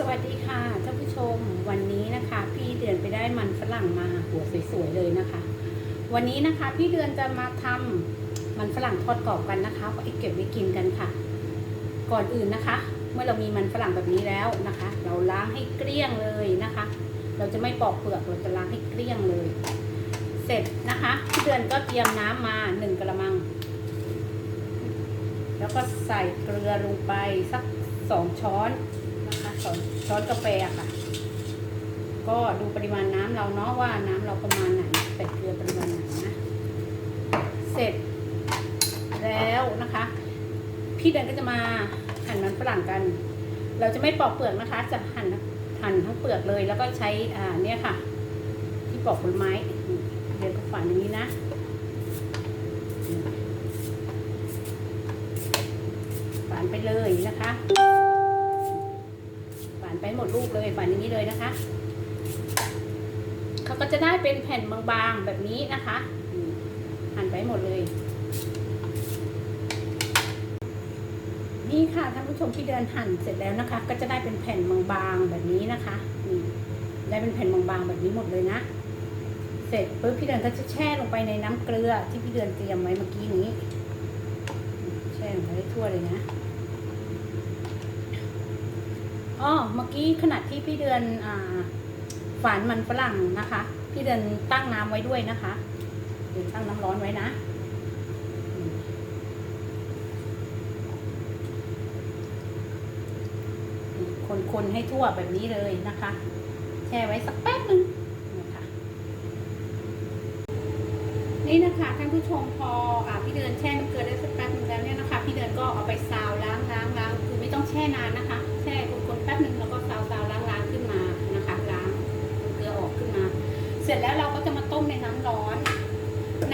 สวัสดีค่ะท่านผู้ชมวันนี้นะคะ พี่เดือนไปได้มันฝรั่งมาหัวสวยๆเลยนะคะ วันนี้นะคะพี่เดือนจะมาทำมันฝรั่งทอดกรอบกันนะคะเอาไปเก็บไว้กินกันค่ะ ก่อนอื่นนะคะ เมื่อเรามีมันฝรั่งแบบนี้แล้วนะคะ เราล้างให้เกลี้ยงเลยนะคะ เราจะไม่ปอกเปลือกเราจะล้างให้เกลี้ยงเลย เสร็จนะคะพี่เดือนก็เตรียมน้ำมาหนึ่งกระมัง แล้วก็ใส่เกลือลงไปสักสองช้อน สองช้อนกาแฟค่ะ ก็ดูปริมาณน้ำเราเนาะว่าน้ำเราประมาณไหนใส่เกลือปริมาณไหนนะเสร็จแล้วนะคะ พี่เดินก็จะมาหั่นมันฝรั่งกัน เราจะไม่ปอกเปลือกนะคะ จะหั่นหั่นทั้งเปลือกเลย แล้วก็ใช้อ่าเนี่ยค่ะ ที่ปอกผลไม้เดินก็ฝันอย่างนี้นะฝานไปเลยนะคะานไปหมดลูกเลยฝานอย่างนี้เลยนะคะ เขาก็จะได้เป็นแผ่นบางๆแบบนี้นะคะหั่นไปหมดเลย นี่ค่ะท่านผู้ชมที่เดินหั่นเสร็จแล้วนะคะ ก็จะได้เป็นแผ่นบางๆแบบนี้นะคะนี่ได้เป็นแผ่นบางๆแบบนี้หมดเลยนะ เสร็จปุ๊บพี่เดือนก็จะแช่ลงไปในน้ำเกลือที่พี่เดือนเตรียมไว้เมื่อกี้นี้ แช่ลงไปให้ทั่วเลยนะ อ๋อเมื่อกี้ขณะที่พี่เดือนอ่าฝานมันฝรั่งนะคะ พี่เดือนตั้งน้ำไว้ด้วยนะคะเดี๋ยวตั้งน้ำร้อนไว้นะคนๆให้ทั่วแบบนี้เลยนะคะ แช่ไว้สักแป๊บนึงนะคะนี่นะคะท่านผู้ชมพออพี่เดินแช่น้ำเกลือได้สักแป๊บนึงแล้วเนี่ยนะคะ พี่เดินก็เอาไปซาวล้างล้างล้างคือไม่ต้องแช่นานนะคะ เสร็จแล้วเราก็จะมาต้มในน้ำร้อน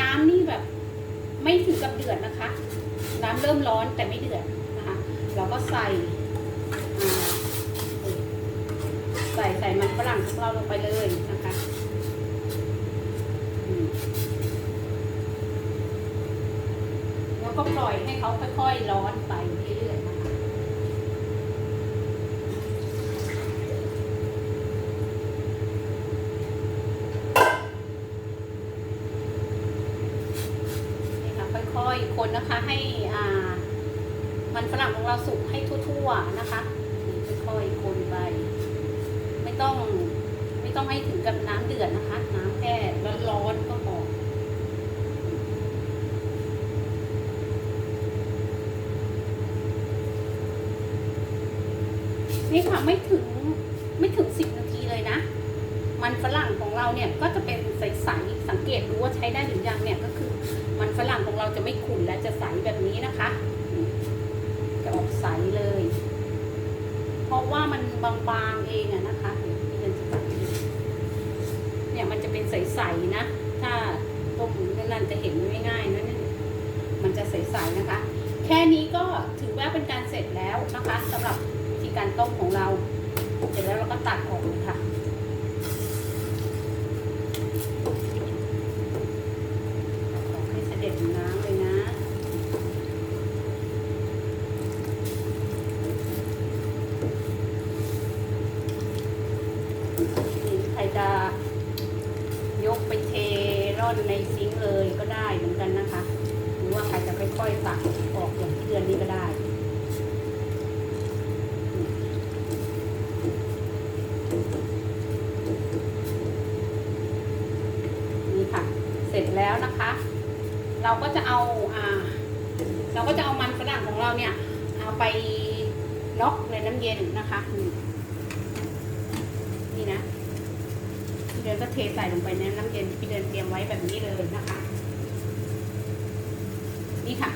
น้ำนี่แบบ ไม่ถึงกับเดือดนะคะ น้ำเริ่มร้อนแต่ไม่เดือดนะคะ เราก็ใส่ใส่ใส่มันฝรั่งของเราลงไปเลยนะคะแล้วก็ปล่อยให้เขาค่อยๆร้อนไปเรื่อยๆนะคะนี่ค่ะค่ อยๆคนนะคะให้อ่ามันฝรั่งของเราสุกให้ทั่วๆนะคะค่อยๆคนไป ไม่ต้องไม่ต้องให้ถึงกับน้ำเดือดนะคะ น้ำแค่ร้อนๆก็พอนี่ค่ะไม่ถึงไม่ถึงสิบนาทีเลยนะ มันฝรั่งของเราเนี่ยก็จะเป็น ไม่ขุ่นและจะใสแบบนี้นะคะ จะออกใสเลย เพราะว่ามันบางๆเองอะนะคะเนี่ยมันจะเป็นใสๆนะ ถ้าต้มนั่นจะเห็นง่ายๆนะเนี่ยมันจะใสๆนะคะ แค่นี้ก็ถือว่าเป็นการเสร็จแล้วนะคะสำหรับวิธีการต้มของเรา เสร็จแล้วเราก็ตัดออกเลยค่ะ ออกให้เสด็จน้ำเลยนะ นี่ใครจะยกไปเทร่อน ในซิงค์เลยก็ได้เหมือนกันนะคะ หรือว่าใครจะค่อยๆตักออกอย่างที่เดือนนี้ก็ได้นี่ค่ะ เสร็จแล้วนะคะ เราก็จะเอาอ่า เราก็จะเอามันฝรั่งของเราเนี่ยเอาไปน็อกในน้ำเย็นนะคะนี่นะ เดือนก็เทใส่ลงไปในน้ำเย็นที่พี่เดือนเตรียมไว้แบบนี้เลยนะคะ นี่ค่ะ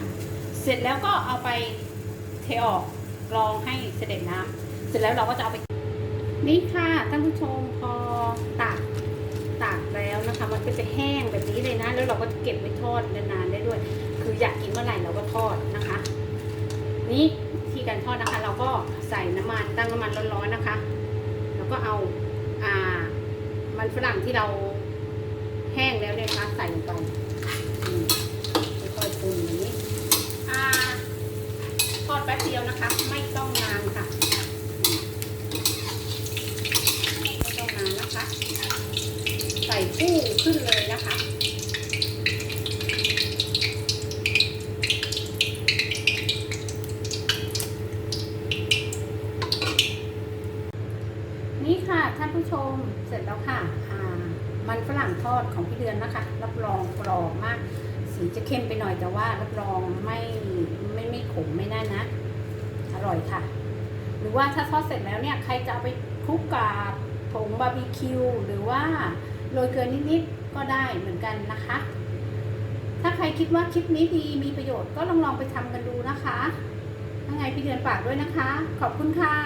เสร็จแล้วก็เอาไปเทออกกรองให้เสด็จน้ำเสร็จแล้วเราก็จะเอาไปนี่ค่ะท่านผู้ชมพอตากตากแล้วนะคะ มันก็จะแห้งแบบนี้เลยนะ แล้วเราก็เก็บไว้ทอดนานๆได้ด้วย คืออยากกินเมื่อไหร่เราก็ทอดนะคะ นี่ที่การทอดนะคะ เราก็ใส่น้ำมันตั้งน้ำมันร้อนๆนะคะ แล้วก็เอาอ่า มันฝรั่งที่เราแห้งแล้วเนี่ยคะใส่ลงไปค่อยๆปรุงอย่นี้ทอดแป๊บเดียวนะคะ ไม่ต้องนานค่ะไม่ต้องนานนะคะ ใส่คู่ขึ้นเลยนะ นี่ค่ะท่านผู้ชมเสร็จแล้วค่ะอ่ามันฝรั่งทอดของพี่เดือนนะคะ รับรองกรอบมาก สีจะเข้มไปหน่อยแต่ว่ารับรองไม่ไม่ไม่ขมไม่นั่นนะ อร่อยค่ะ หรือว่าถ้าทอดเสร็จแล้วเนี่ยใครจะเอาไปคลุกกับผงบาร์บีคิวหรือว่าโรยเกลือนิดๆก็ได้เหมือนกันนะคะ ถ้าใครคิดว่าคลิปนี้ดีมีประโยชน์ก็ลองลองไปทำกันดูนะคะถ้าไงพี่เดือนฝากด้วยนะคะ ขอบคุณค่ะ